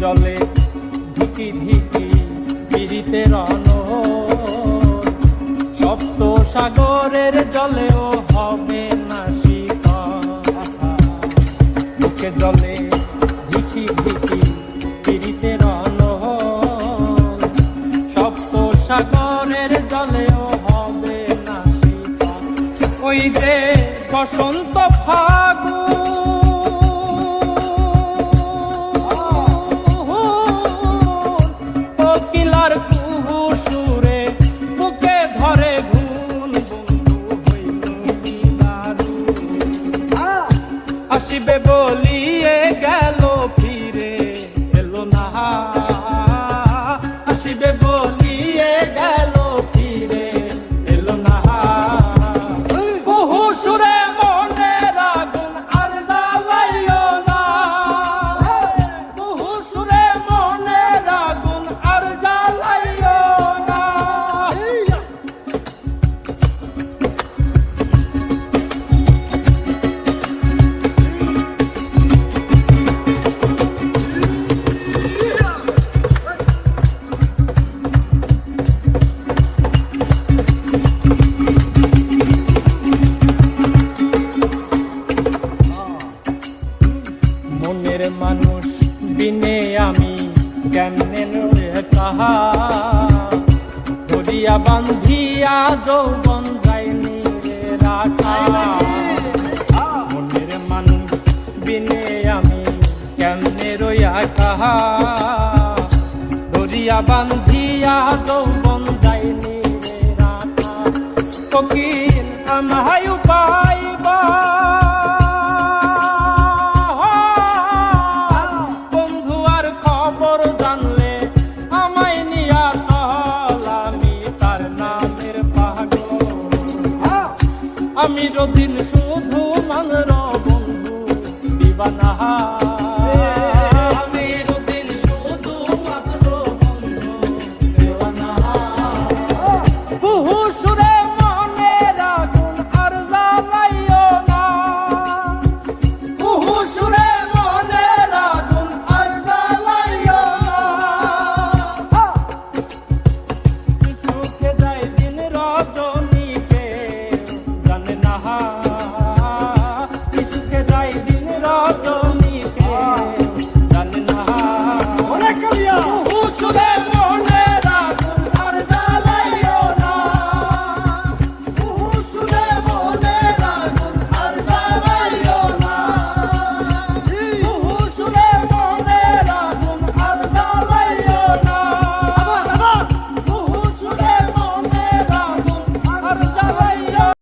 জলে ধিকি ধিকি পিড়িতে রন সপ্ত সাগরের জলেও হবে না বুকে জলে ধিকি ধিকি পিড়িতে রন সপ্ত সাগরের জলেও হবে না ওই যে বসন্ত ফাগু heart. মনের মানুষ, বিনে আমি কেমনে কাহা ধরিয়া বান্ধিয়া যৌবন যায়নি রে রাখা মনের মানুষ, বিনে আমি কেমনে রইয়া কাহা ধরিয়া বান্ধিয়া যৌবন যায়নি রে রাখা কোকিল আমি রদিন শুধু মানর বন্ধু দিবানা heart.